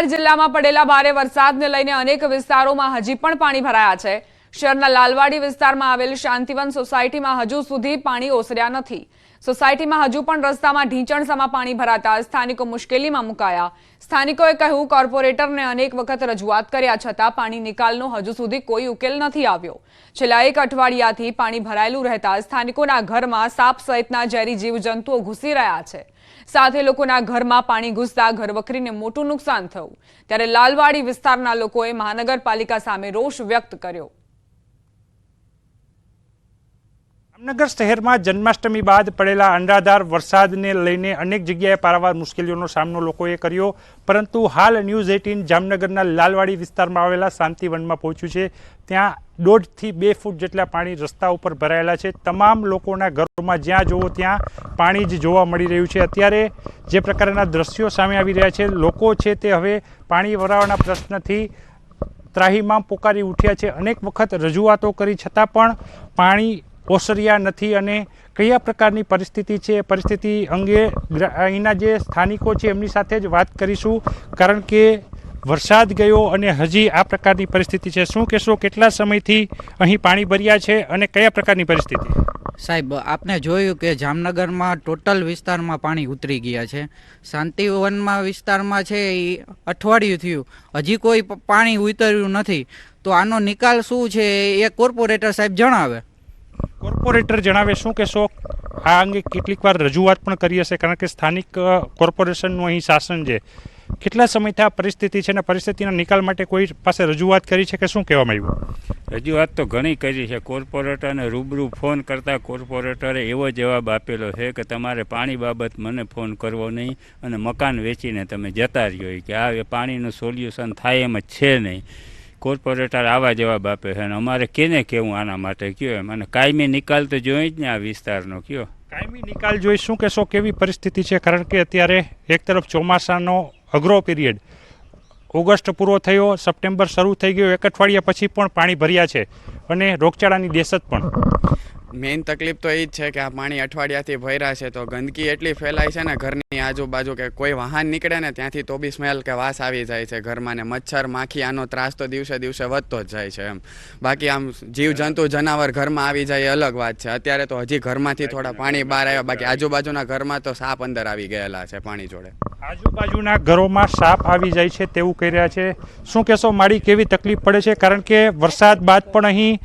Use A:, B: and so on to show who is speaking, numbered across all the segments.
A: નવસારી જિલ્લામાં પડેલા ભારે વરસાદને લઈને અનેક વિસ્તારોમાં હજી પણ પાણી ભરાયા છે. શહેરના લાલવાડી વિસ્તારમાં આવેલ શાંતિવન સોસાયટીમાં હજુ સુધી પાણી ઓસર્યા નથી. સોસાયટીમાં હજુ પણ રસ્તામાં ઢીંચણસામાં પાણી ભરાતા સ્થાનિકો મુશ્કેલીમાં મુકાયા. સ્થાનિકોએ કહ્યું, કોર્પોરેટરને અનેક વખત રજૂઆત કર્યા છતાં પાણી નિકાલનો હજુ સુધી કોઈ ઉકેલ નથી આવ્યો. છેલ્લા એક અઠવાડિયાથી પાણી ભરાયેલું રહેતા સ્થાનિકોના ઘરમાં સાપ સહિતના ઝેરી જીવજંતુઓ ઘૂસી રહ્યા છે. સાથે લોકોના ઘરમાં પાણી ઘૂસતા ઘરવખરીને મોટું નુકસાન થયું. ત્યારે લાલવાડી વિસ્તારના લોકોએ મહાનગરપાલિકા સામે રોષ વ્યક્ત કર્યો.
B: જામનગર શહેરમાં જન્માષ્ટમી બાદ પડેલા અંડાધાર વરસાદને લઈને અનેક જગ્યાએ પારાવાર મુશ્કેલીઓનો સામનો લોકોએ કર્યો. પરંતુ હાલ ન્યૂઝ એટીન જામનગરના લાલવાડી વિસ્તારમાં આવેલા શાંતિવનમાં પહોંચ્યું છે. ત્યાં દોઢથી બે ફૂટ જેટલા પાણી રસ્તા ઉપર ભરાયેલા છે. તમામ લોકોના ઘરોમાં જ્યાં જુઓ ત્યાં પાણી જ જોવા મળી રહ્યું છે. અત્યારે જે પ્રકારના દ્રશ્યો સામે આવી રહ્યા છે, લોકો છે તે હવે પાણી ભરાવાના પ્રશ્નથી ત્રાહીમામ પોકારી ઉઠ્યા છે. અનેક વખત રજૂઆતો કરી, છતાં પણ પાણી ઓસર્યા નથી અને કયા પ્રકારની પરિસ્થિતિ છે? પરિસ્થિતિ અંગે અહીંના જે સ્થાનિકો છે, એમની સાથે જ વાત કરીશું. કારણ કે વરસાદ ગયો અને હજી આ પ્રકારની પરિસ્થિતિ છે. શું કહેશો કેટલા સમયથી અહીં પાણી ભર્યા છે અને કયા પ્રકારની પરિસ્થિતિ?
C: સાહેબ આપને જોયું કે જામનગરમાં ટોટલ વિસ્તારમાં પાણી ઉતરી ગયા છે. શાંતિવનમાં વિસ્તારમાં છે એ અઠવાડિયું થયું. હજી કોઈ પાણી ઉતર્યું નથી. તો આનો નિકાલ શું છે એ કોર્પોરેટર સાહેબ જણાવે.
B: કોર્પોરેટર જણાવે શું કહેશો? આ અંગે કેટલીક વાર રજૂઆત પણ કરી હશે કારણ કે સ્થાનિક કોર્પોરેશનનું અહીં શાસન છે. કેટલા સમયથી આ પરિસ્થિતિ છે અને પરિસ્થિતિના નિકાલ માટે કોઈ પાસે રજૂઆત કરી છે કે શું કહેવામાં આવ્યું?
D: રજૂઆત તો ઘણી કરી છે. કોર્પોરેટરને રૂબરૂ ફોન કરતાં કોર્પોરેટરે એવો જવાબ આપેલો છે કે તમારે પાણી બાબત મને ફોન કરવો નહીં અને મકાન વેચીને તમે જતા રહ્યો. કે આ પાણીનું સોલ્યુશન થાય એમ જ છે નહીં. કોર્પોરેટર આવા જવાબ આપે છે અને અમારે કેને કહેવું આના માટે? કયો એમ? અને કાયમી નિકાલ તો જોઈ જ ને આ વિસ્તારનો કયો?
B: કાયમી નિકાલ જોઈ શું કહેશો? કેવી પરિસ્થિતિ છે? કારણ કે અત્યારે એક તરફ ચોમાસાનો અઘરો પીરિયડ ઓગસ્ટ પૂરો થયો, સપ્ટેમ્બર શરૂ થઈ ગયો, એક અઠવાડિયા પછી પણ પાણી ભર્યા છે અને રોગચાળાની દેશત પણ.
E: મેઇન તકલીફ તો એ જ છે કે આ પાણી અઠવાડિયાથી ભર્યા છે, તો ગંદકી એટલી ફેલાય છે ને, ઘરની આજુબાજુ કે કોઈ વાહન નીકળે ને, ત્યાંથી તો બી સ્મેલ કે વાસ આવી જાય છે ઘરમાં ને, મચ્છર, માખી, આનો ત્રાસ તો દિવસે દિવસે વધતો જ જાય છે એમ. બાકી આમ જીવ જંતુ જનાવર ઘરમાં આવી જાય એ અલગ વાત છે. અત્યારે તો હજી ઘરમાંથી થોડા પાણી બહાર આવ્યા, બાકી આજુબાજુના ઘરમાં તો સાપ અંદર આવી ગયેલા છે પાણી જોડે.
B: આજુબાજુના ઘરોમાં સાપ આવી જાય છે તેવું કહી રહ્યા છે. શું કહેશો, માળી કેવી તકલીફ પડે છે? કારણ કે વરસાદ બાદ પણ અહીં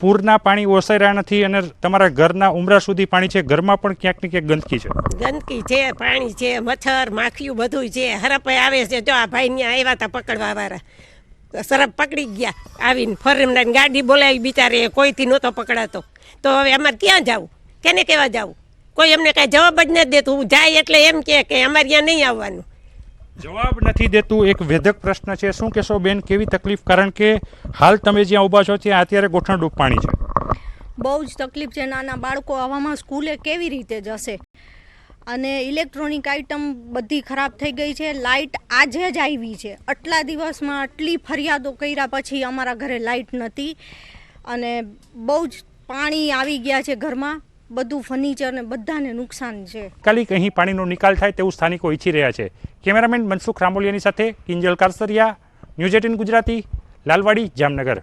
B: પૂરના પાણી ઓસાઈ રહ્યા નથી અને તમારા ઘરના ઉમરા સુધી પાણી છે. ઘરમાં પણ ક્યાંક ને ક્યાંક ગંદકી છે.
F: ગંદકી છે, પાણી છે, મચ્છર, માખીયું બધું છે. હરપે આવે છે, જો આ ભાઈ ત્યાં આવ્યા હતા પકડવા વાળા સરપ પકડી ગયા આવીને ફરીને ગાડી બોલાવી બિચારે, કોઈથી નહોતો પકડાતો. તો હવે અમારે ક્યાં જવું? કેને કેવા જવું? કોઈ એમને કાંઈ જવાબ જ નથી દેતું. હું જાય એટલે એમ કે કે અમારે ત્યાં નહીં આવવાનું.
B: જવાબ નથી દેતું. એક વેધક પ્રશ્ન છે. શું કહેશો બેન? કેવી તકલીફ? કારણ કે હાલ તમે જ્યાં ઊભા છો ત્યાં અત્યારે ગોઠણડૂબ પાણી છે.
G: બહુ જ તકલીફ છે. નાના બાળકો આવામાં સ્કૂલે કેવી રીતે જશે? અને ઇલેક્ટ્રોનિક આઇટમ બધી ખરાબ થઈ ગઈ છે. લાઇટ આજે જ આવી છે. આટલા દિવસમાં આટલી ફરિયાદો કર્યા પછી અમારા ઘરે લાઇટ નથી. અને બહુ જ પાણી આવી ગયા છે ઘરમાં. બધું ફર્નિચર ને બધાને નુકસાન છે.
B: તાત્કાલિક અહીં પાણીનો નિકાલ થાય તેવું સ્થાનિકો ઈચ્છી રહ્યા છે. કેમેરામેન મનસુખ રામોલિયાની સાથે કિંજલ કારસરિયા ન્યૂઝ એટીન ગુજરાતી લાલવાડી જામનગર.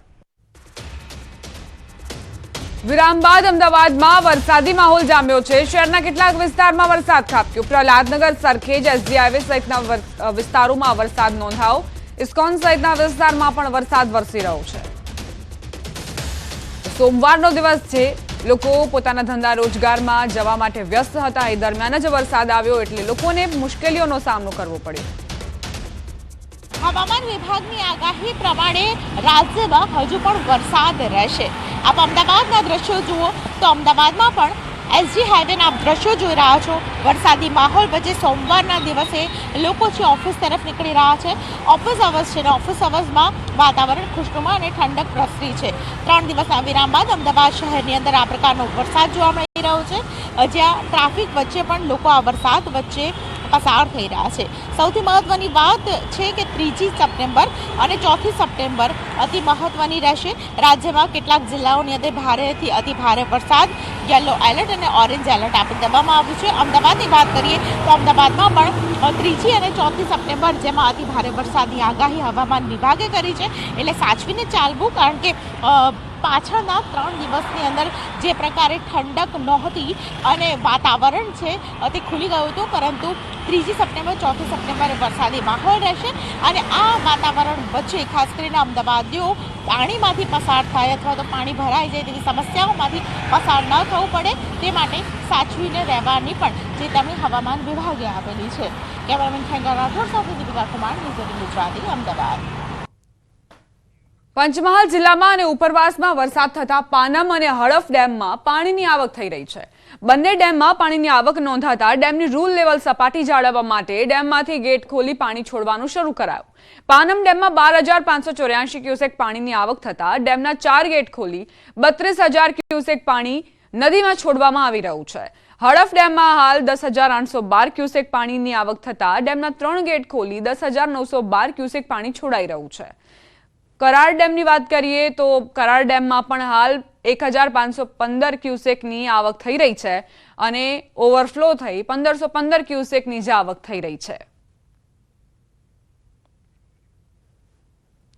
A: વિરામ બાદ અમદાવાદમાં વરસાદી માહોલ જામ્યો છે. શહેરના કેટલાક વિસ્તારમાં વરસાદ ખાબક્યો. પ્રહલાદનગર સરખેજ એસજી હાઈવે સહિતના વિસ્તારોમાં વરસાદ નોંધાયો. ઇસ્કોન સહિતના વિસ્તારમાં પણ વરસાદ વરસી રહ્યો છે. સોમવારનો દિવસ છે. લોકો પોતાના ધંધા રોજગારમાં જવા માટે વ્યસ્ત હતા. એ દરમિયાન જ વરસાદ આવ્યો એટલે લોકોને મુશ્કેલીઓનો સામનો કરવો પડ્યો.
H: હવામાન વિભાગની આગાહી પ્રમાણે રાજ્યમાં હજુ પણ વરસાદ રહેશે. આપ અમદાવાદના દ્રશ્યો જુઓ તો અમદાવાદમાં પણ એસજી હાઈવેના દ્રશ્યો જોઈ રહ્યા છો. વરસાદી માહોલ વચ્ચે સોમવારના દિવસે લોકો છે ઓફિસ તરફ નીકળી રહ્યા છે. ઓફિસ અવર્સ છે ને ઓફિસ અવર્સમાં વાતાવરણ ખુશનુમા અને ઠંડક પ્રસરી છે. ત્રણ દિવસના વિરામ બાદ અમદાવાદ શહેરની અંદર આ પ્રકારનો વરસાદ જોવા મળી રહ્યો છે. જ્યાં ટ્રાફિક વચ્ચે પણ લોકો આ વરસાદ વચ્ચે પસાર થઈ રહ્યા છે. સૌથી મહત્વની વાત છે કે ત્રીજી સપ્ટેમ્બર અને ચોથી સપ્ટેમ્બર અતિ મહત્વની રહેશે. રાજ્યમાં કેટલાક જિલ્લાઓની અંદર ભારેથી અતિ ભારે વરસાદ યલો એલર્ટ અને ઓરેન્જ એલર્ટ આપી દેવામાં આવ્યું છે. અમદાવાદની વાત કરીએ તો અમદાવાદમાં પણ ત્રીજી અને ચોથી સપ્ટેમ્બર જેમાં અતિ ભારે વરસાદની આગાહી હવામાન વિભાગે કરી છે. એટલે સાચવીને ચાલવું, કારણ કે પાછળના ત્રણ દિવસની અંદર જે પ્રકારે ઠંડક નહોતી અને વાતાવરણ છે તે ખુલી ગયું હતું, પરંતુ ત્રીજી સપ્ટેમ્બર, ચોથી સપ્ટેમ્બરે વરસાદી માહોલ રહેશે અને આ વાતાવરણ વચ્ચે, ખાસ કરીને અમદાવાદીઓ પાણીમાંથી પસાર થાય અથવા તો પાણી ભરાઈ જાય તેવી સમસ્યાઓમાંથી પસાર ન થવું પડે, તે માટે સાચવીને રહેવાની પણ ચેતવણી હવામાન વિભાગે આપેલી છે. કેમેરામેન ખેંગા રાઠોડ સાથે દીપિકા કુમાર, ન્યૂઝ ગુજરાતી, અમદાવાદ.
A: પંચમહાલ જિલ્લામાં અને ઉપરવાસમાં વરસાદ થતા પાનમ અને હડફ ડેમમાં પાણીની આવક થઈ રહી છે. બંને ડેમમાં પાણીની આવક નોંધાતા ડેમની રૂલ લેવલ સપાટી જાળવવા માટે ડેમમાંથી ગેટ ખોલી પાણી છોડવાનું શરૂ કરાયું. પાનમ ડેમમાં બાર હજાર પાંચસો ચોર્યાસી ક્યુસેક પાણીની આવક થતા ડેમના ચાર ગેટ ખોલી બત્રીસ હજાર ક્યુસેક પાણી નદીમાં છોડવામાં આવી રહ્યું છે. હડફ ડેમમાં હાલ દસ હજાર આઠસો બાર ક્યુસેક પાણીની આવક થતા ડેમના ત્રણ ગેટ ખોલી દસ હજાર નવસો બાર ક્યુસેક પાણી છોડાઈ રહ્યું છે. કરાર ડેમની વાત કરીએ તો કરાર ડેમમાં પણ હાલ એક હજાર પાંચસો પંદર ક્યુસેકની આવક થઈ રહી છે અને ઓવરફ્લો થઈ પંદરસો પંદર ક્યુસેકની જ આવક થઈ રહી છે.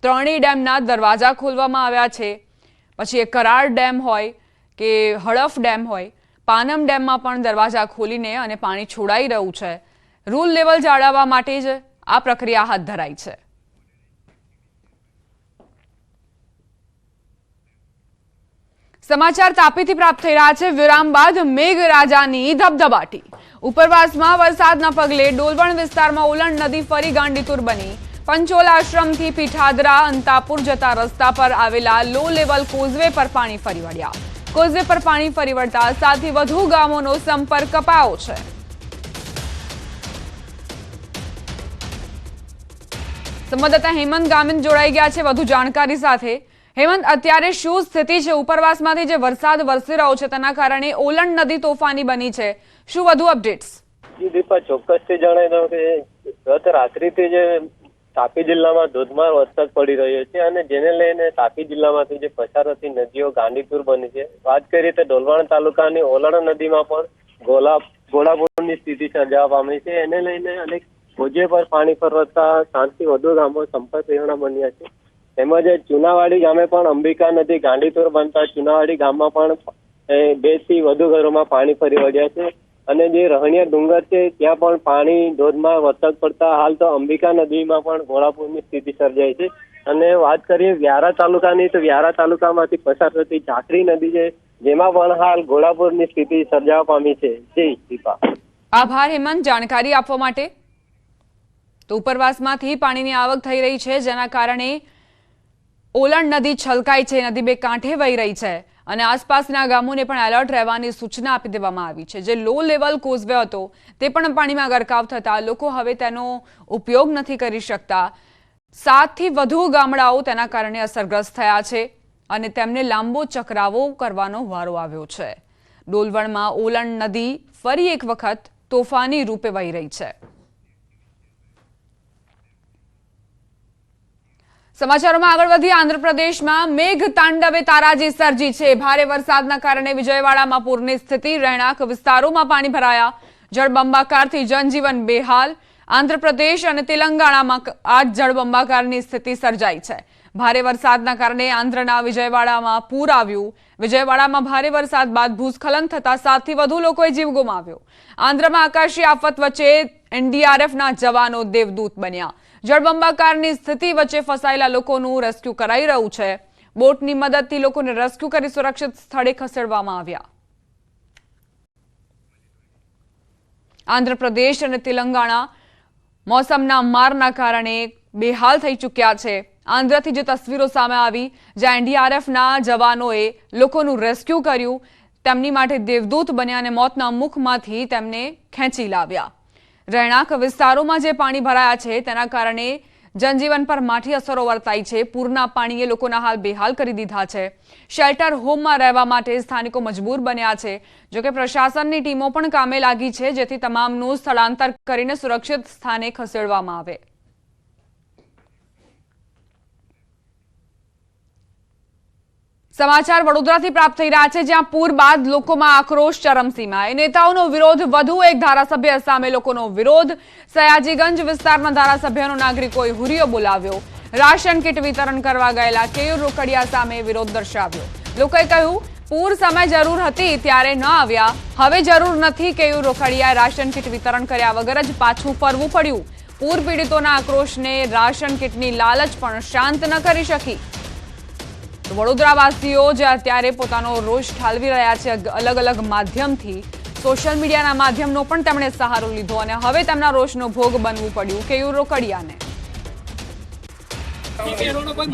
A: ત્રણેય ડેમના દરવાજા ખોલવામાં આવ્યા છે. પછી એ કરાર ડેમ હોય કે હડફ ડેમ હોય, પાનમ ડેમમાં પણ દરવાજા ખોલીને અને પાણી છોડાઈ રહ્યું છે. રૂલ લેવલ જાળવવા માટે જ આ પ્રક્રિયા હાથ ધરાઈ છે. સમાચાર તાપીથી પ્રાપ્ત થઈ રહ્યા છે. વિરામ બાદ મેઘરાજાની ધબધબાટી. ઉપરવાસમાં વરસાદના પગલે ડોલવણ વિસ્તારમાં ઉલણ નદી ફરી ગાંડીતુર બની. પંચોલ આશ્રમથી પીઠાદરા, અંતાપુર જતા રસ્તા પર આવેલા લો લેવલ કોઝવે પર પાણી ફરી વળ્યા. કોઝવે પર પાણી ફરી વળતા સાથી વધુ ગામોનો સંપર્ક કપાયો છે. સંવાદદાતા હેમંત ગામિન જોડાઈ ગયા છે. વધુ જાણકારી સાથે હેમંત, અત્યારે શું સ્થિતિ છે? ઉપરવાસમાંથી જે વરસાદ વરસી રહ્યો છે, તેના કારણે ઓલણ નદી તોફાની બની છે. શું વધુ અપડેટ્સ?
I: દીપા, ચોક્કસથી જણાવી દઉં કે ગત રાત્રિથી જે તાપી જિલ્લામાં ધોધમાર વરસાદ પડી રહ્યો છે અને જેને લઈને તાપી જિલ્લામાંથી જે પસાર થતી નદીઓ ગાંધીપુર બની છે. વાત કરીએ તો ડોલવાણ તાલુકાની ઓલણ નદીમાં પણ ગોલા, ગોળાપુરની સ્થિતિ સર્જાવા પામી છે. એને લઈને અનેક ભોજે પર પાણી પર વધતા સાતથી વધુ ગામો સંપર્ક વિહોણા બન્યા છે. તેમજ ચુનાવાડી ગામે પણ અંબિકા નદી ગાંડીતુર બનતા ચુનાવાડી ગામમાં પણ બેથી વધુ ઘરોમાં પાણી ફરી વળ્યા છે. અને જે રહણીય ડુંગર છે, ત્યાં પણ પાણી ધોધમાં વરસાદ પડતા હાલ તો અંબિકા નદીમાં પણ ઘોડાપુરની સ્થિતિ સર્જાઈ છે. અને વાત કરીએ વ્યારા તાલુકાની, તો વ્યારા તાલુકામાંથી પસાર થતી ઝાકરી નદી છે, જેમાં પણ હાલ ઘોડાપુરની સ્થિતિ સર્જાવા પામી છે. જી દીપા
A: આભાર હેમંત, જાણકારી આપવા માટે. તો ઉપરવાસમાંથી પાણીની આવક થઈ રહી છે, જેના કારણે ઓલણ નદી છલકાઈ છે, નદી બે કાંઠે વહી રહી છે અને આસપાસના ગામોને પણ એલર્ટ રહેવાની સૂચના આપી દેવામાં આવી છે. જે લો લેવલ કોઝવે હતો, તે પણ પાણીમાં ગરકાવ થતા લોકો હવે તેનો ઉપયોગ નથી કરી શકતા. સાતથી વધુ ગામડાઓ તેના કારણે અસરગ્રસ્ત થયા છે અને તેમને લાંબો ચકરાવો કરવાનો વારો આવ્યો છે. ડોલવણમાં ઓલણ નદી ફરી એક વખત તોફાની રૂપે વહી રહી છે. સમાચારોમાં આગળ વધી આંધ્રપ્રદેશમાં મેઘ તાંડવે તારાજી સર્જી છે. ભારે વરસાદના કારણે વિજયવાડામાં પૂરની સ્થિતિ. રહેણાંક વિસ્તારોમાં પાણી ભરાયા. જળબંબાકારથી જનજીવન બેહાલ. આંધ્રપ્રદેશ અને તેલંગાણામાં આ જળબંબાકારની સ્થિતિ સર્જાઈ છે. ભારે વરસાદના કારણે આંધ્રના વિજયવાડામાં પૂર આવ્યું. વિજયવાડામાં ભારે વરસાદ બાદ ભૂસ્ખલન થતા સાતથી વધુ લોકોએ જીવ ગુમાવ્યો. આંધ્રમાં આકાશી આફત વચ્ચે એનડીઆરએફના જવાનો દેવદૂત બન્યા. જળબંબાકારની સ્થિતિ વચ્ચે ફસાયેલા લોકોનું રેસ્ક્યુ કરાઈ રહ્યું છે. બોટની મદદથી લોકોને રેસ્ક્યુ કરી સુરક્ષિત સ્થળે ખસેડવામાં આવ્યા. આંધ્રપ્રદેશ અને તેલંગાણા મોસમના મારના કારણે બેહાલ થઈ ચૂક્યા છે. આંધ્રથી જે તસવીરો સામે આવી, જ્યાં એનડીઆરએફના જવાનોએ લોકોનું રેસ્ક્યુ કર્યું, તેમની માટે દેવદૂત બન્યા અને મોતના મુખમાંથી તેમને ખેંચી લાવ્યા. રહેણાંક વિસ્તારોમાં જે પાણી ભરાયા છે, તેના કારણે જનજીવન પર માઠી અસરો વર્તાઈ છે. પૂરના પાણીએ લોકોના હાલ બેહાલ કરી દીધા છે. શેલ્ટર હોમમાં રહેવા માટે સ્થાનિકો મજબૂર બન્યા છે. જોકે પ્રશાસનની ટીમો પણ કામે લાગી છે, જેથી તમામનું સ્થળાંતર કરીને સુરક્ષિત સ્થાને ખસેડવામાં આવે. સમાચાર વડોદરાથી પ્રાપ્ત થઈ રહ્યા છે, જ્યાં પૂર બાદ લોકોમાં આક્રોશ ચરમસીમાએ નેતાઓનો વિરોધ વધુ એક ધારાસભ્ય સામે લોકોનો વિરોધ. સયાજીગંજ વિસ્તારના ધારાસભ્યનો નાગરિકોએ હુરિયો બોલાવ્યો. રાશન કીટ વિતરણ કરવા ગયેલા કેયુર રોકડિયા સામે વિરોધ દર્શાવ્યો. લોકોએ કહ્યું, પૂર સમય જરૂર હતી ત્યારે ન આવ્યા. હવે જરૂર નથી. કેયુર રોકડિયાએ રાશન કીટ વિતરણ કર્યા વગર જ પાછું ફરવું પડ્યું. પૂર પીડિતોના આક્રોશને રાશન કીટની લાલચ પણ શાંત ન કરી શકી. વડોદરાવાસીઓ જે અત્યારે પોતાનો રોષ ઠાલવી રહ્યા છે અલગ અલગ માધ્યમથી સોશિયલ મીડિયાના માધ્યમનો પણ તેમણે સહારો લીધો અને હવે તેમના રોષનો ભોગ બનવું પડ્યું કે
J: યુરો કડિયાને.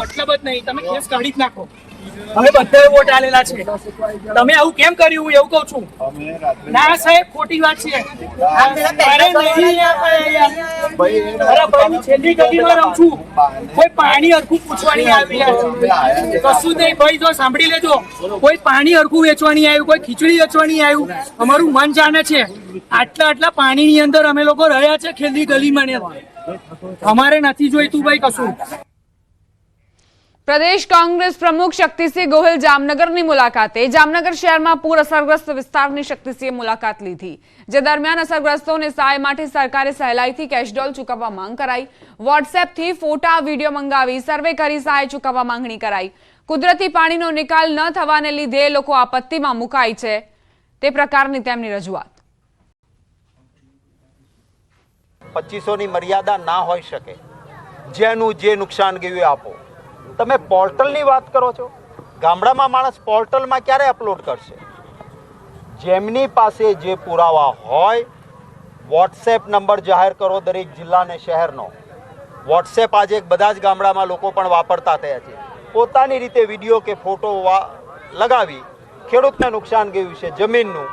J: મતલબ જ નહીં. તમે કેસ કાઢી જ નાખો. હવે બધાએ વોટ આલેલા છે. તમે આવું કેમ કર્યું એવું કહું છું. ના સાહેબ ખોટી વાત છે. અરે નહીં યાર. મારા ભાઈની છેલ્લી ગલીમાં રહું છું. કોઈ પાણી હરખું પૂછવાની આવી કશું નહીં ભાઈ જો સાંભળી લેજો. કોઈ પાણી હરખું વેચવાની આવ્યું કોઈ ખીચડી વેચવાની આવ્યું. અમારું મન જાણે છે આટલા આટલા પાણીની અંદર અમે લોકો રહ્યા છે છેલ્લી ગલીમાં ને. અમારે નથી જોઈતું ભાઈ કશું.
A: પ્રદેશ કોંગ્રેસ પ્રમુખ શક્તિસિંહ ગોહિલ જામનગરની મુલાકાતે. જામનગર શહેરમાં પૂર અસરગ્રસ્ત વિસ્તારની શક્તિસિંહે મુલાકાત લીધી. જે દરમિયાન અસરગ્રસ્તોને સહાય માટે સરકારે સહેલાઈથી કેશડોલ ચૂકવવા માંગ કરાઈ. વોટ્સએપથી ફોટા વીડિયો મંગાવી સર્વે કરી સહાય ચૂકવવા માંગણી કરાઈ. કુદરતી પાણીનો નિકાલ ન થવાને લીધે લોકો આપત્તિમાં મુકાય છે. તે પ્રકારની તેમની રજૂઆત.
K: પચીસોની મર્યાદા ના હોઈ શકે. જેનું જે નુકસાન ગયું આપો. તમે પોર્ટલની વાત કરો છો? ગામડામાં માણસ પોર્ટલમાં ક્યારે અપલોડ કરશે? જેમની પાસે જે પુરાવા હોય, વોટ્સએપ નંબર જાહેર કરો દરેક જિલ્લા અને શહેરનો. વોટ્સએપ આજે બધા જ ગામડામાં લોકો પણ વાપરતા થયા છે. પોતાની રીતે વીડિયો કે ફોટો લગાવી ખેડૂતને નુકસાન ગયું છે જમીનનું.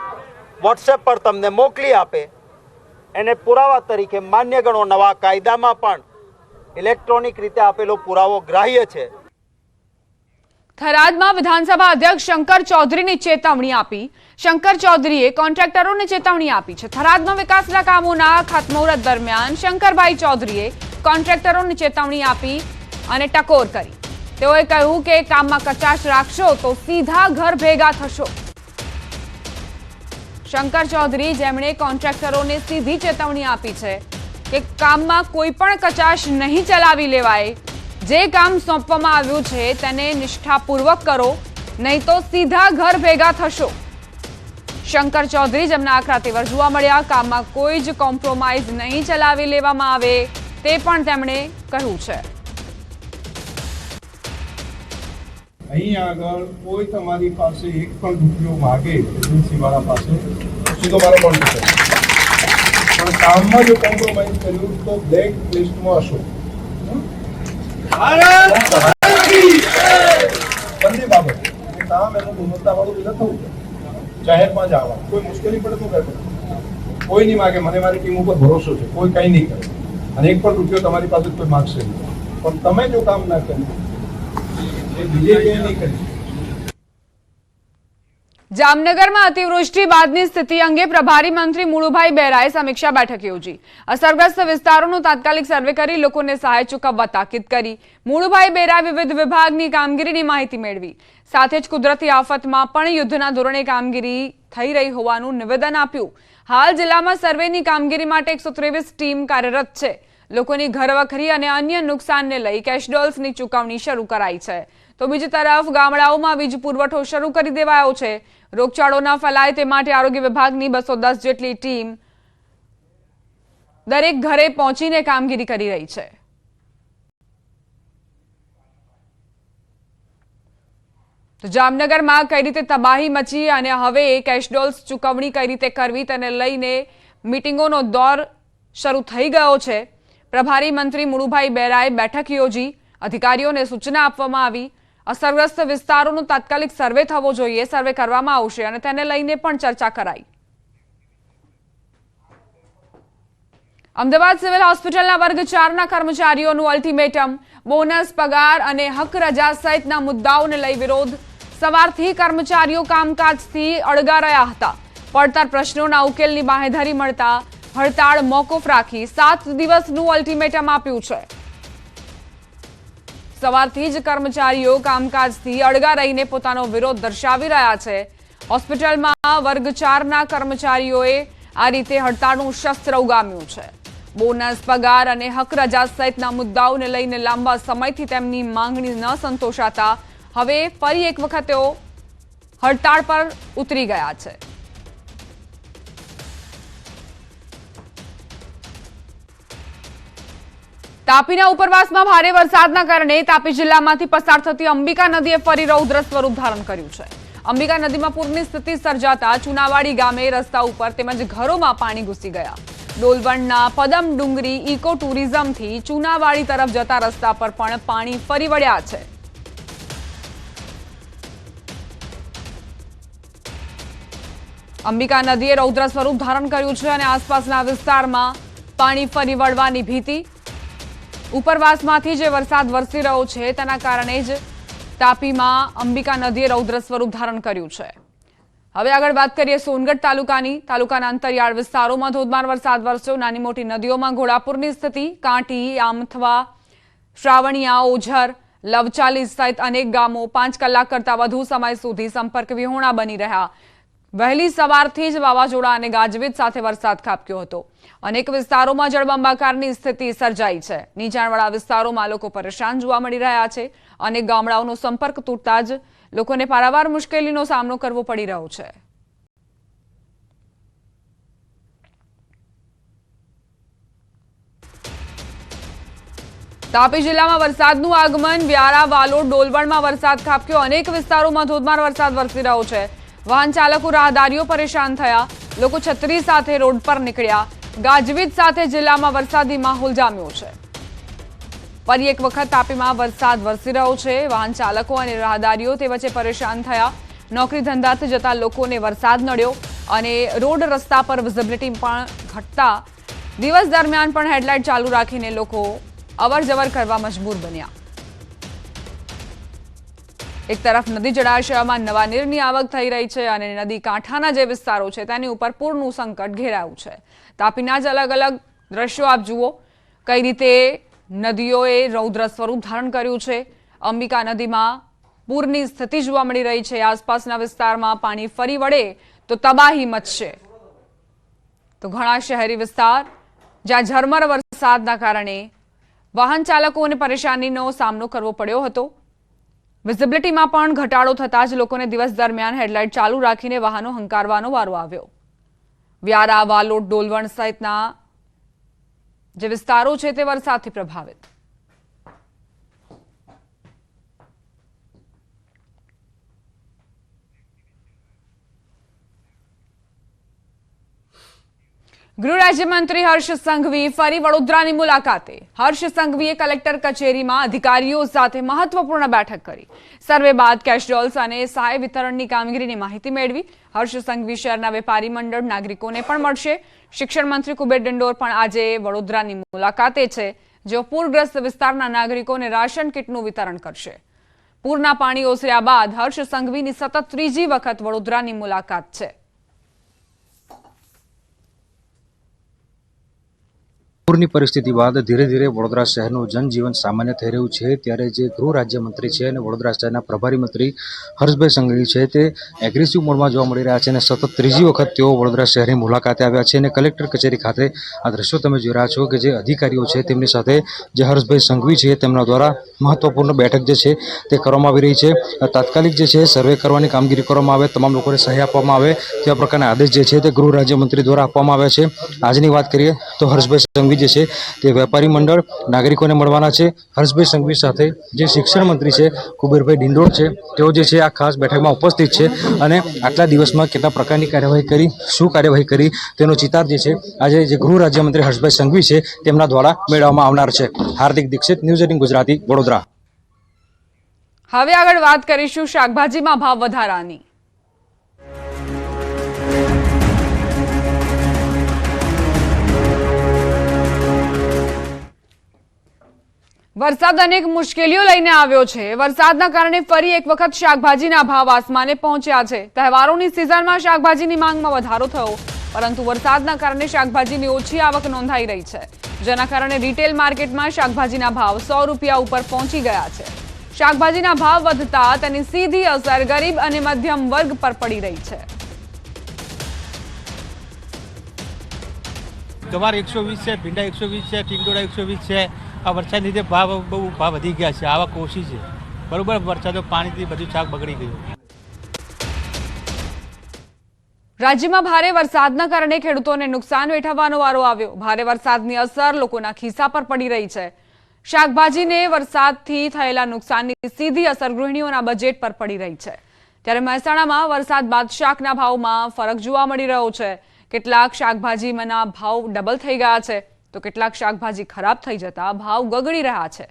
K: વોટ્સએપ પર તમને મોકલી આપે. એને પુરાવા તરીકે માન્ય ગણો નવા કાયદામાં પણ ઇલેક્ટ્રોનિક રીતે આપેલો પુરાવો ગ્રાહ્ય છે.
A: થરાદમાં વિધાનસભા અધ્યક્ષ શંકર ચૌધરીની ચેતવણી આપી. શંકર ચૌધરીએ કોન્ટ્રાક્ટરોને ચેતવણી આપી છે. થરાદમાં વિકાસના કામોના ખાતમુહૂર્ત દરમિયાન શંકરભાઈ ચૌધરીએ કોન્ટ્રાક્ટરોને ચેતવણી આપી અને ટકોર કરી. તેઓએ કહ્યું કે કામમાં કચાશ રાખશો તો સીધા ઘર ભેગા થશો. શંકર ચૌધરી જેમણે કોન્ટ્રાક્ટરોને સીધી ચેતવણી આપી છે કે કામમાં કોઈ પણ કચાશ નહીં ચલાવી લેવાય. જે કામ સોંપવામાં આવ્યું છે તેને નિષ્ઠાપૂર્વક કરો, નહીં તો સીધા ઘર ભેગા થશો. શંકર ચૌધરી જેમના આકરા તેવર જોવા મળ્યા, કામમાં કોઈ જ કોમ્પ્રોમાઇઝ નહીં ચલાવી લેવામાં આવે, તે પણ તેમણે કહ્યું છે.
L: અહીં આગળ કોઈ તમારી પાસે એક પણ રૂપિયો માગે, એજન્સીવાળા પાસે સીધો મારો કોન્ટેક્ટ પણ કામમાં જો કોમ્પ્રોમાઇઝ કર્યું તો બ્લેક લિસ્ટમાં હશો. બંને બાબત કામ એનું ગુણવત્તાવાળું એટલે થવું જાહેરમાં જ આવવા કોઈ મુશ્કેલી પડે તો કહેતો કોઈ નહીં માગે. મને મારી ટીમ ઉપર ભરોસો છે. કોઈ કંઈ નહીં કરે. અને એક પણ રૂપિયો તમારી પાસે કોઈ માગશે નહીં. પણ તમે જો કામ ના કર્યું એ બીજે ક્યાંય નહીં કરી.
A: જામનગરમાં અતિવૃષ્ટિ બાદની સ્થિતિ અંગે પ્રભારી મંત્રી મુળુભાઈ બેરાએ સમીક્ષા બેઠક યોજી. અસરગ્રસ્ત વિસ્તારોનો તાત્કાલિક સર્વે કરી લોકોને સહાય ચૂકવવા તાકીદ કરી. મુળુભાઈ બેરાએ વિવિધ વિભાગની કામગીરીની માહિતી મેળવી. સાથે જ કુદરતી આફતમાં પણ યુદ્ધના ધોરણે કામગીરી થઈ રહી હોવાનું નિવેદન આપ્યું. હાલ જિલ્લામાં સર્વેની કામગીરી માટે એકસો ટીમ કાર્યરત છે. લોકોની ઘરવખરી અને અન્ય નુકસાનને લઈ કેશડોલ્સની ચૂકવણી શરૂ કરાઈ છે. તો બીજી તરફ ગામડાઓમાં વીજ પુરવઠો શરૂ કરી દેવાયો છે. રોગચાળો ન ફેલાય તે માટે આરોગ્ય વિભાગની બસો જેટલી ટીમ દરેક ઘરે પહોંચીને કામગીરી કરી રહી છે. જામનગરમાં કઈ રીતે તબાહી મચી અને હવે કેશડોલ્સ ચૂકવણી કઈ રીતે કરવી તેને લઈને મિટિંગોનો દોર શરૂ થઈ ગયો છે. પ્રભારી મંત્રી મુળુભાઈ બેરાએ બેઠક યોજી. અધિકારીઓને સૂચના આપવામાં આવી. અસરગ્રસ્ત વિસ્તારોનો તાત્કાલિક સર્વે થવો જોઈએ. સર્વે કરવામાં આવશે અને તેને લઈને પણ ચર્ચા કરાઈ. અમદાવાદ સિવિલ હોસ્પિટલના વર્ગ ચારના કર્મચારીઓનું અલ્ટિમેટમ, બોનસ પગાર અને હક રજા સહિતના મુદ્દાઓને લઈ વિરોધ. સવારથી કર્મચારીઓ કામકાજથી અળગા રહ્યા હતા. પડતર પ્રશ્નોના ઉકેલની બાહેધરી મળતા હડતાળ મોકૂફ રાખી સાત દિવસનું અલ્ટિમેટમ આપ્યું છે. સવારથી જ કર્મચારીઓ કામકાજથી અળગા રહીને પોતાનો વિરોધ દર્શાવી રહ્યા છે. હોસ્પિટલમાં વર્ગ ચારના કર્મચારીઓએ આ રીતે હડતાળનું શસ્ત્ર ઉગામ્યું છે. બોનસ, પગાર અને હક રજા સહિતના મુદ્દાઓને લઈને લાંબા સમયથી તેમની માંગણી ન સંતોષાતા હવે ફરી એક વખત તેઓ હડતાળ પર ઉતરી ગયા છે. તાપીના ઉપરવાસમાં ભારે વરસાદના કારણે તાપી જિલ્લામાંથી પસાર થતી અંબિકા નદીએ ફરી રૌદ્ર સ્વરૂપ ધારણ કર્યું છે. અંબિકા નદીમાં પૂરની સ્થિતિ સર્જાતા ચુનાવાડી ગામે રસ્તા ઉપર તેમજ ઘરોમાં પાણી ઘૂસી ગયા. ડોલવણના પદમ ડુંગરી ઇકો ટુરિઝમથી ચુનાવાડી તરફ જતા રસ્તા પર પણ પાણી ફરી વળ્યા છે. અંબિકા નદીએ રૌદ્ર સ્વરૂપ ધારણ કર્યું છે અને આસપાસના વિસ્તારમાં પાણી ફરી વળવાની ભીતિ ઉપરવાસમાંથી જે વરસાદ વરસી રહ્યો છે, તેના કારણે જ તાપીમાં અંબિકા નદીએ રૌદ્ર સ્વરૂપ ધારણ કર્યું છે. હવે આગળ વાત કરીએ સોનગઢ તાલુકાની. તાલુકાના અંતરિયાળ વિસ્તારોમાં ધોધમાર વરસાદ વરસ્યો. નાની મોટી નદીઓમાં ઘોડાપુરની સ્થિતિ, કાંટી, આમથવા, શ્રાવણિયા, ઓઝર, લવચાલી સહિત અનેક ગામો પાંચ કલાક કરતા વધુ સમય સુધી સંપર્ક વિહોણા બની રહ્યા. વહેલી સવારથી જ વાવાઝોડા અને ગાજવીજ સાથે વરસાદ ખાબક્યો હતો. અનેક વિસ્તારોમાં જળબંબાકારની સ્થિતિ સર્જાઈ છે. નીચાણવાળા વિસ્તારોમાં લોકો પરેશાન જોવા મળી રહ્યા છે અને ગામડાઓનો સંપર્ક તૂટતા જ લોકોને પારાવાર મુશ્કેલીનો સામનો કરવો પડી રહ્યો છે. તાપી જિલ્લામાં વરસાદનું આગમન, વ્યારા, વાલોડ, ડોલવણમાં વરસાદ ખાબક્યો. અનેક વિસ્તારોમાં ધોધમાર વરસાદ વરસી રહ્યો છે. વાહન ચાલકો રાહદારીઓ પરેશાન થયા. લોકો છત્રી સાથે રોડ પર નીકળ્યા. ગાજવીજ સાથે જિલ્લામાં વરસાદી માહોલ જામ્યો છે. ફરી એક વખત તાપીમાં વરસાદ વરસી રહ્યો છે. વાહન ચાલકો અને રાહદારીઓ તે વચ્ચે પરેશાન થયા. નોકરી ધંધાથી જતા લોકોને વરસાદ નડ્યો અને રોડ રસ્તા પર વિઝિબિલિટી પણ ઘટતા. દિવસ દરમિયાન પણ હેડલાઇટ ચાલુ રાખીને લોકો અવર કરવા મજબૂર બન્યા. એક તરફ નદી જળાશયમાં નવા નીરની આવક થઈ રહી છે અને નદી કાંઠાના જે વિસ્તારો છે તેની ઉપર પૂરનું સંકટ ઘેરાયું છે. તાપીના જ અલગ અલગ દ્રશ્યો આપ જુઓ. કઈ રીતે નદીઓએ રૌદ્ર સ્વરૂપ ધારણ કર્યું છે. અંબિકા નદીમાં પૂરની સ્થિતિ જોવા મળી રહી છે. આસપાસના વિસ્તારમાં પાણી ફરી વળે તો તબાહી મચશે. તો ઘણા શહેરી વિસ્તાર જ્યાં ઝરમર વરસાદના કારણે વાહન ચાલકોને પરેશાનીનો સામનો કરવો પડ્યો હતો. વિઝિબિલિટીમાં પણ ઘટાડો થતાં જ લોકોને દિવસ દરમિયાન હેડલાઇટ ચાલુ રાખીને વાહનો હંકારવાનો વારો આવ્યો. વ્યારા, વાલોડ, ડોલવણ સહિતના જે વિસ્તારો છે તે વરસાદથી પ્રભાવિત. ગૃહ રાજ્યમંત્રી હર્ષ સંઘવી ફરી વડોદરાની મુલાકાતે. હર્ષ સંઘવીએ કલેક્ટર કચેરીમાં અધિકારીઓ સાથે મહત્વપૂર્ણ બેઠક કરી. સર્વે બાદ કેશડોલ્સ અને સહાય વિતરણની કામગીરીની માહિતી મેળવી. હર્ષ સંઘવી શહેરના વેપારી મંડળ નાગરિકોને પણ મળશે. શિક્ષણ મંત્રી કુબેર ડંડોર પણ આજે વડોદરાની મુલાકાતે છે, જેઓ પૂરગ્રસ્ત વિસ્તારના નાગરિકોને રાશન કીટનું વિતરણ કરશે. પૂરના પાણી ઓસર્યા બાદ હર્ષ સંઘવીની સતત ત્રીજી વખત વડોદરાની મુલાકાત છે.
M: પૂરની પરિસ્થિતિ બાદ ધીરે ધીરે વડોદરા શહેરનું જનજીવન સામાન્ય થઈ રહ્યું છે. ત્યારે જે ગૃહ રાજ્યમંત્રી છે અને વડોદરા શહેરના પ્રભારી મંત્રી હર્ષભાઈ સંઘવી છે તે એગ્રેસિવ મોડમાં જોવા મળી રહ્યા છે અને સતત ત્રીજી વખત તેઓ વડોદરા શહેરની મુલાકાતે આવ્યા છે અને કલેક્ટર કચેરી ખાતે આ દ્રશ્યો તમે જોઈ રહ્યા છો કે જે અધિકારીઓ છે તેમની સાથે જે હર્ષભાઈ સંઘવી છે તેમના દ્વારા મહત્વપૂર્ણ બેઠક જે છે તે કરવામાં આવી રહી છે. તાત્કાલિક જે છે સર્વે કરવાની કામગીરી કરવામાં આવે, તમામ લોકોને સહાય આપવામાં આવે, તેવા પ્રકારના આદેશ જે છે તે ગૃહ રાજ્યમંત્રી દ્વારા આપવામાં આવ્યા છે. આજની વાત કરીએ તો હર્ષભાઈ સંઘવી જે છે તે વેપારી મંડળ નાગરિકોને મળવાના છે. હર્ષભાઈ સંઘવી સાથે જે શિક્ષણ મંત્રી છે, કુબેરભાઈ ડિંડોળ છે, તેઓ જે છે આ ખાસ બેઠકમાં ઉપસ્થિત છે અને આટલા દિવસમાં કેટલા પ્રકારની કાર્યવાહી કરી, શું કાર્યવાહી કરી, તેનો ચિતાર જે છે, આજે જે ગૃહ રાજ્યમંત્રી હર્ષભાઈ સંઘવી છે, તેમના દ્વારા મેળવવામાં આવનાર છે. Hardik Dixit, news eighteen Gujarati, Vadodara.
A: હવે આગળ વાત કરીશું શાકભાજીમાં ભાવ વધારાની. વરસાદ અનેક મુશ્કેલીઓ લઈને આવ્યો છે. વરસાદના કારણે ફરી એક વખત શાકભાજીના ભાવ આસમાને પહોંચ્યા છે. તહેવારોની સિઝનમાં શાકભાજીની માંગમાં વધારો થયો, પરંતુ વરસાદના કારણે શાકભાજીની ઓછી આવક નોંધાઈ રહી છે. જેના કારણે રિટેલ માર્કેટમાં શાકભાજીના ભાવ સો રૂપિયા ઉપર પહોંચી ગયા છે. શાકભાજીના ભાવ વધતા તેની સીધી અસર ગરીબ અને મધ્યમ વર્ગ પર પડી રહી છે.
C: ગવાર એકસો વીસ છે, ભીંડા એકસો વીસ છે, ટીંડોળા એકસો વીસ છે આ વરસાદની લીધે ભાવ બહુ ભાવ વધી ગયા છે આવા ઓછી છે. બરોબર, વરસાદો, પાણીથી બધું શાક બગડી ગયું.
A: રાજ્યમાં ભારે વરસાદના કારણે ખેડૂતોને નુકસાન વેઠવવાનો વારો આવ્યો. ભારે વરસાદની અસર લોકોના ખિસ્સા પર પડી રહી છે. શાકભાજીને વરસાદથી થયેલા નુકસાનની સીધી અસર ગૃહિણીઓના બજેટ પર પડી રહી છે. ત્યારે મહેસાણામાં વરસાદ બાદ શાકના ભાવમાં ફરક જોવા મળી રહ્યો છે. કેટલાક શાકભાજીના ભાવ ડબલ થઈ ગયા છે. તો કેટલાક શાકભાજી ખરાબ થઈ જતા ભાવ ગગડી રહ્યા છે.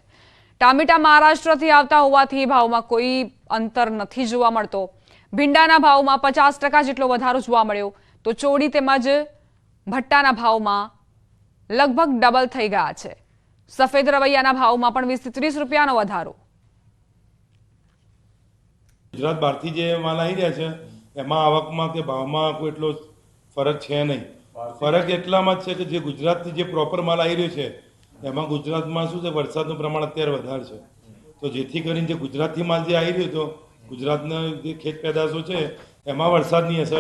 A: ટામેટા મહારાષ્ટ્રથી આવતા હોવાથી ભાવમાં કોઈ અંતર નથી જોવા મળતો. ભીંડાના ભાવમાં પચાસ ટકા જેટલો વધારો જોવા મળ્યો. તો ચોળી તેમજ ભટ્ટાના ભાવમાં લગભગ ડબલ થઈ ગયા છે. સફેદ રવૈયાના ભાવમાં પણ વીસ ત્રીસ રૂપિયાનો વધારો.
E: ગુજરાત બહારથી જે માલ આવી રહ્યા છે, એમાં આવકમાં કે ભાવમાં કોઈ એટલો ફરક છે નહીં. ફરક એટલામાં જ છે કે જે ગુજરાતથી જે પ્રોપર માલ આવી રહ્યો છે એમાં ગુજરાતમાં શું છે વરસાદનું પ્રમાણ અત્યારે વધારે છે. તો જેથી કરીને જે ગુજરાતથી માલ જે આવી રહ્યો હતો ગુજરાતના જે ખેત પેદાશો છે એમાં વરસાદની અસર